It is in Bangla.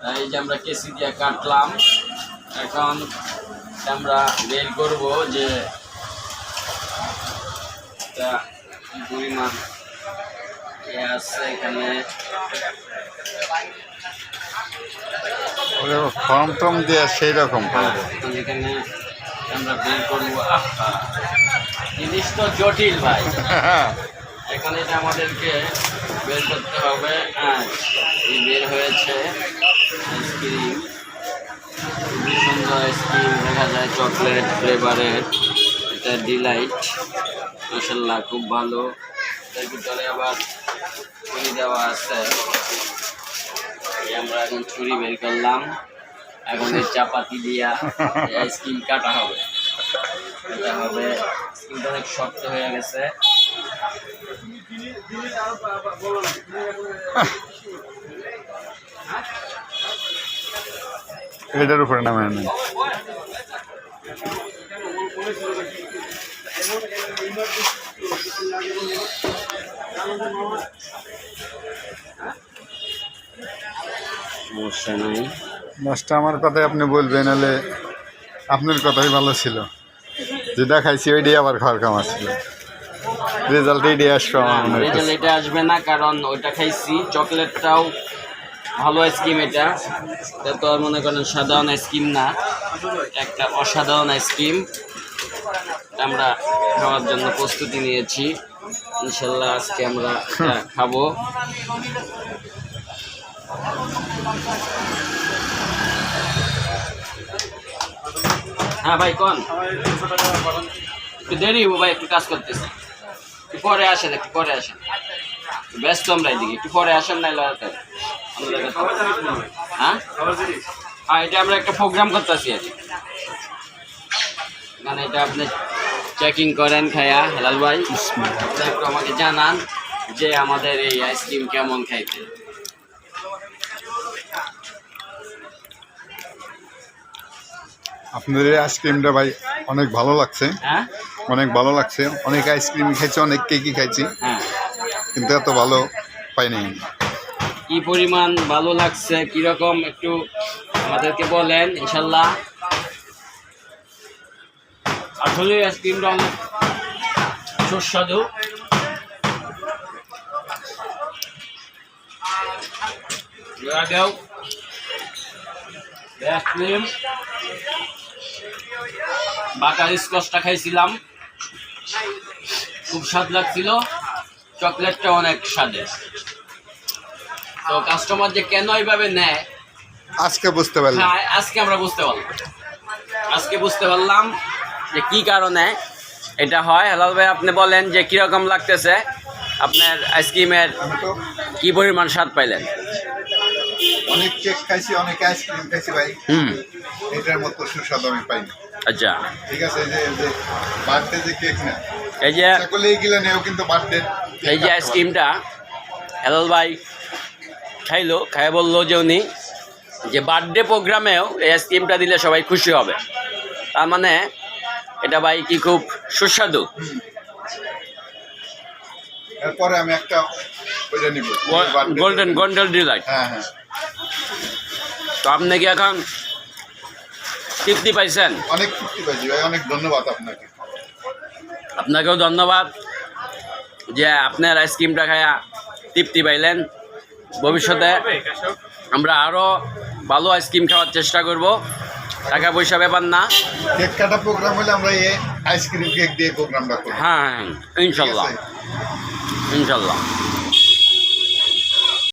এই যে আমরা কেসি দিয়ে কাটলাম। এখন আমরা বের করব যে পরিমাণ আছে এখানে। ফর্ম টম দিয়ে সেই রকম এখানে আমরা বের করব। জিনিস তো জটিল ভাই। এখন এটা আমাদেরকে বের করতে হবে হ্যাঁ বের হয়েছে। আইসক্রিম সুন্দর আইসক্রিম দেখা যায় চকলেট ফ্লেভারের? এটা ডিলাইট মাসাল্লাহ খুব ভালো এর ভিতরে আবার ছুরি দেওয়া আছে আমরা এখন ছুরি বের করলাম। এখন এই চাপাতি দিয়া আইসক্রিম কাটা হবে এটা হবে আইসক্রিমটা অনেক শক্ত হয়ে গেছে। এটার উপরে নামে সমস্যা মাছটা আমার কথাই আপনি বলবেন নাহলে আপনার কথাই ভালো ছিল। যেটা খাইছি ওইটাই আবার খাওয়ার কাম ছিল রেজাল্ট এইটাই আসবে আমার মনে এটা আসবে না কারণ ওইটা খাইছি। চকলেটটাও ভালো আইসক্রিম এটা। এটা তো আর মনে করেন সাধারণ আইসক্রিম না। একটা অসাধারণ আইসক্রিম। আমরা খাওয়ার জন্য প্রস্তুতি নিয়েছি। ইনশাল্লাহ আজকে আমরা এটা খাব। হ্যাঁ ভাই কোন? একটু দেরি হব ভাই একটু কাজ করতেছি। একটু পরে আসেন একটু পরে আসেন। ব্যস্ত আমরা এদিকে একটু পরে আসেন না হ্যাঁ? হ্যাঁ এটা আমরা একটা প্রোগ্রাম করতেছি আর। মানে এটা আপনি চেকিং করেন খায়া হেলাল ভাই। আমাকে জানান যে আমাদের এই আইসক্রিম কেমন খাইতে। আপনাদের এই আইসক্রিমটা ভাই অনেক ভালো লাগছে। হ্যাঁ? অনেক ভালো লাগছে। অনেক আইসক্রিম খাইছি অনেক কেকই খাইছি। কিন্তু এত ভালো পাইনি। কি পরিমাণ ভালো লাগছে কীরকম একটু আমাদেরকে বলেন, ইনশাল্লাহ। আসলে আইসক্রিমটা অনেক সুস্বাদু। আইসক্রিম, বাটার স্কচটা খাইছিলাম। খুব স্বাদ লাগছিল, চকলেটটা অনেক স্বাদের। তো কাস্টমার যে কেন এইভাবে নেয় আজকে বুঝতে পারলাম। হ্যাঁ আজকে আমরা বুঝতে পারলাম। আজকে বুঝতে পারলাম যে কি কারণে এটা হয়। হেলাল ভাই আপনি বলেন যে কীরকম লাগতেছে আপনার আইসক্রিমের কি পরিমাণ স্বাদ পাইলেন? অনেক কেক খাইছি অনেক আইসক্রিম খাইছি ভাই। হুম। এটার মতো সুস্বাদু আমি পাইনি আচ্ছা। ঠিক আছে এই যে বার্থডে যে কেক না এই যে সকলে এইগুলো নেও কিন্তু বার্থডে এই যে আইসক্রিমটা হেলাল ভাই খাইলো খাই বলল যে উনি যে বার্থডে প্রোগ্রামেও এই আইসক্রিমটা দিলে সবাই খুশি হবে। তার মানে এটা ভাই কি খুব সুস্বাদু। এরপরে আমি একটা ওইটা নিব গোল্ডেন গোল্ডেন ডিলাইট হ্যাঁ হ্যাঁ। তো আপনি কি এখন তৃপ্তি পাইছেন? অনেক তৃপ্তি পাইছি ভাই অনেক ধন্যবাদ আপনাকে। আপনাকেও ধন্যবাদ যে আপনার আইসক্রিমটা খায়া তৃপ্তি পাইলেন। ভবিষ্যতে আমরা আরও ভালো আইসক্রিম খাওয়ার চেষ্টা করব। টাকা পয়সা ব্যাপার না। কেক কাটা প্রোগ্রাম হলে আমরা এই আইসক্রিম কেক দিয়ে প্রোগ্রামটা করি হ্যাঁ হ্যাঁ ঠিক ইনশাল্লাহ ইনশাল্লাহ।